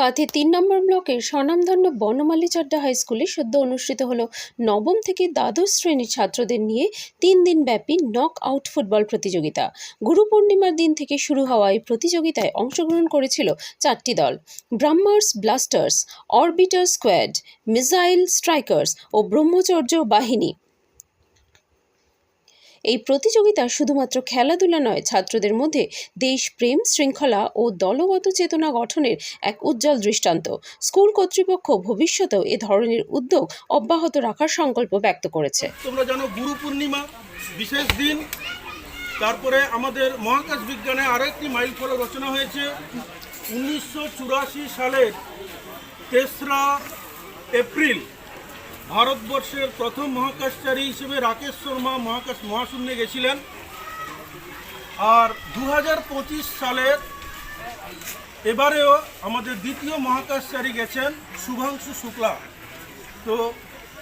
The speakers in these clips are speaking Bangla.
কাঁথি তিন নম্বর ব্লকের স্বনামধন্য বনমালী চাড্ডা হাই স্কুলে সদ্য অনুষ্ঠিত হলো নবম থেকে দ্বাদশ শ্রেণির ছাত্রদের নিয়ে তিন দিন ব্যাপী নক আউট ফুটবল প্রতিযোগিতা। গুরু পূর্ণিমার দিন থেকে শুরু হওয়া এই প্রতিযোগিতায় অংশগ্রহণ করেছিল চারটি দল ব্রাহ্মার্স blasters orbiter squad missile strikers ও ব্রহ্মচর্য বাহিনী। এই প্রতিযোগিতা শুধুমাত্র খেলাধুলা নয়, ছাত্রদের মধ্যে দেশপ্রেম শৃঙ্খলা ও দলগত চেতনা গঠনের এক উজ্জ্বল দৃষ্টান্ত। স্কুল কর্তৃপক্ষ ভবিষ্যতেও এ ধরনের উদ্যোগ অব্যাহত রাখার সংকল্প ব্যক্ত করেছে। তোমরা জানো গুরু পূর্ণিমা, বিশেষ দিন। তারপরে আমাদের মহাকাশ বিজ্ঞানে আরেকটি মাইল ফলক রচনা হয়েছে। উনিশশো চুরাশি সালের তেসরা এপ্রিল ভারতবর্ষের প্রথম মহাকাশচারী হিসেবে রাকেশ শর্মা মহাকাশ মহাশূন্যে গেছিলেন। আর দু হাজার পঁচিশ সালের এবারেও আমাদের দ্বিতীয় মহাকাশচারী গেছেন শুভাংশু শুক্লা। তো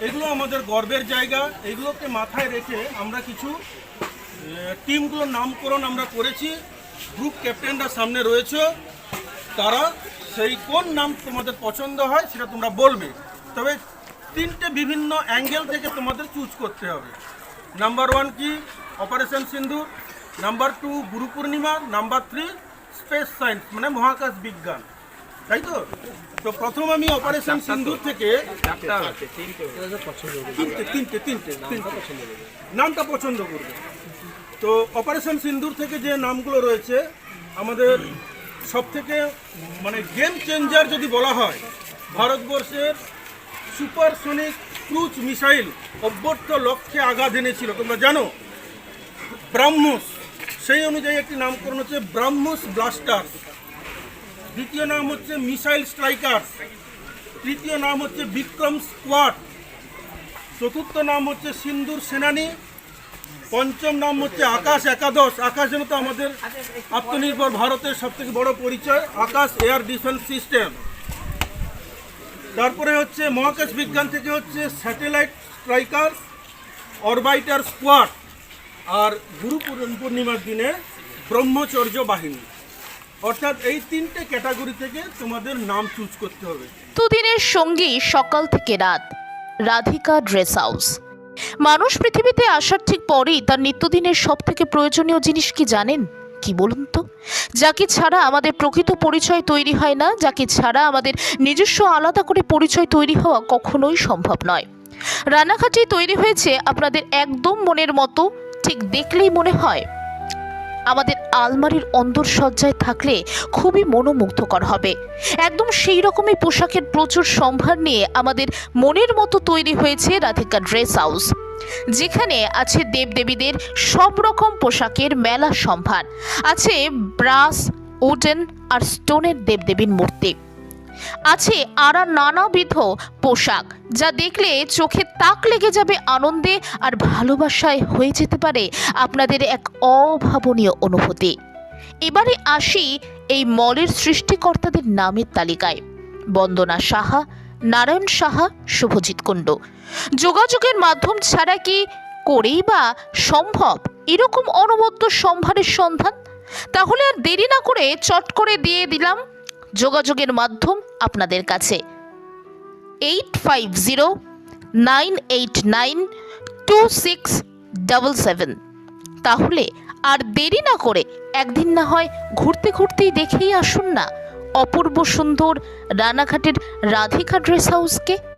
এগুলো আমাদের গর্বের জায়গা। এগুলোকে মাথায় রেখে আমরা কিছু টিমগুলোর নামকরণ আমরা করেছি। গ্রুপ ক্যাপ্টেনরা সামনে রয়েছে। তারা সেই কোন নাম তোমাদের পছন্দ হয় সেটা তোমরা বলবে। তবে তিনটে বিভিন্ন অ্যাঙ্গেল থেকে তোমাদের চুজ করতে হবে। নাম্বার ওয়ান কি? Operation Sindoor number two Guru Purnima number three space science মানে মহাকাশ বিজ্ঞান। তাই তো? তো প্রথম আমি অপারেশন সিন্দুর থেকে তিনটে তিনটে তিনটে। তিনটে নামটা পছন্দ করবে। তো অপারেশন সিন্দুর থেকে যে নামগুলো রয়েছে আমাদের সব থেকে মানে গেম চেঞ্জার যদি বলা হয় ভারতবর্ষের সুপারসনিক ক্রুজ মিসাইল অভ্যর্থ লক্ষ্যে আঘাত এনেছিল, তোমরা জানো? ব্রাহ্মস, সেই অনুযায়ী একটি নামকরণ হচ্ছে ব্রাহ্মস ব্লাস্টার। দ্বিতীয় নাম হচ্ছে মিসাইল স্ট্রাইকার। তৃতীয় নাম হচ্ছে বিক্রম স্কোয়াড। চতুর্থ নাম হচ্ছে সিন্দুর সেনানী। পঞ্চম নাম হচ্ছে আকাশ একাদশ। আকাশ যেন তো আমাদের আত্মনির্ভর ভারতের সব থেকে বড় পরিচয়, আকাশ এয়ার ডিফেন্স সিস্টেম। তারপরে হচ্ছে মহাকাশ বিজ্ঞান থেকে হচ্ছে স্যাটেলাইট স্ট্রাইকার, অরবাইটার স্কোয়াড আর গুরু পূর্ণ- পূর্ণিমার দিনে ব্রহ্মচর্য বাহিনী। অর্থাৎ এই তিনটে ক্যাটাগরি থেকে তোমাদের নাম চুজ করতে হবে। দুদিনের সঙ্গী সকাল থেকে রাত, রাধিকা ড্রেস হাউস। মানুষ পৃথিবীতে আসার ঠিক পরেই তার নিত্যদিনের সব থেকে প্রয়োজনীয় জিনিস কি জানেন? কি বলুন তো? যাকে ছাড়া আমাদের প্রকৃত পরিচয় তৈরি হয় না, যাকে ছাড়া আমাদের নিজস্ব আলাদা করে পরিচয় তৈরি হওয়া কখনোই সম্ভব নয়। রানাঘাটেই তৈরি হয়েছে আপনাদের একদম মনের মতো, ঠিক দেখলেই মনে হয়। আমাদের আলমারির অন্দরসজ্জায় থাকলে খুবই মনোমুগ্ধকর হবে। একদম সেই রকমই পোশাকের প্রচুর সম্ভার নিয়ে আমাদের মনের মতো তৈরি হয়েছে রাধিকা ড্রেস হাউস। যেখানে আছে দেবদেবীদের সব রকম পোশাকের মেলা সম্ভার। আছে ব্রাস উডেন আর স্টোনের দেবদেবীর মূর্তি। আছে আরা নানাবিধ পোশাক যা দেখলে চোখে তাক লেগে যাবে আনন্দে আর ভালোবাসায় হয়ে যেতে পারে আপনাদের এক অভাবনীয় অনুভূতি। এবারে আসি এই মলের সৃষ্টিকর্তাদের নামের তালিকায়। বন্দনা সাহা নারায়ণ সাহা, শুভজিৎ কুণ্ড। যোগাযোগের মাধ্যম ছাড়া কি করেই বা সম্ভব এরকম অনবদ্য সম্ভারের সন্ধান? তাহলে আর দেরি না করে চট করে দিয়ে দিলাম যোগাযোগের মাধ্যম আপনাদের কাছে। Eight five zero nine eight nine two six double seven. তাহলে আর দেরি না করে একদিন না হয় ঘুরতে ঘুরতেই দেখেই আসুন না। অপূর্ব সুন্দর রানাঘাটের রাধিকা ড্রেস হাউসকে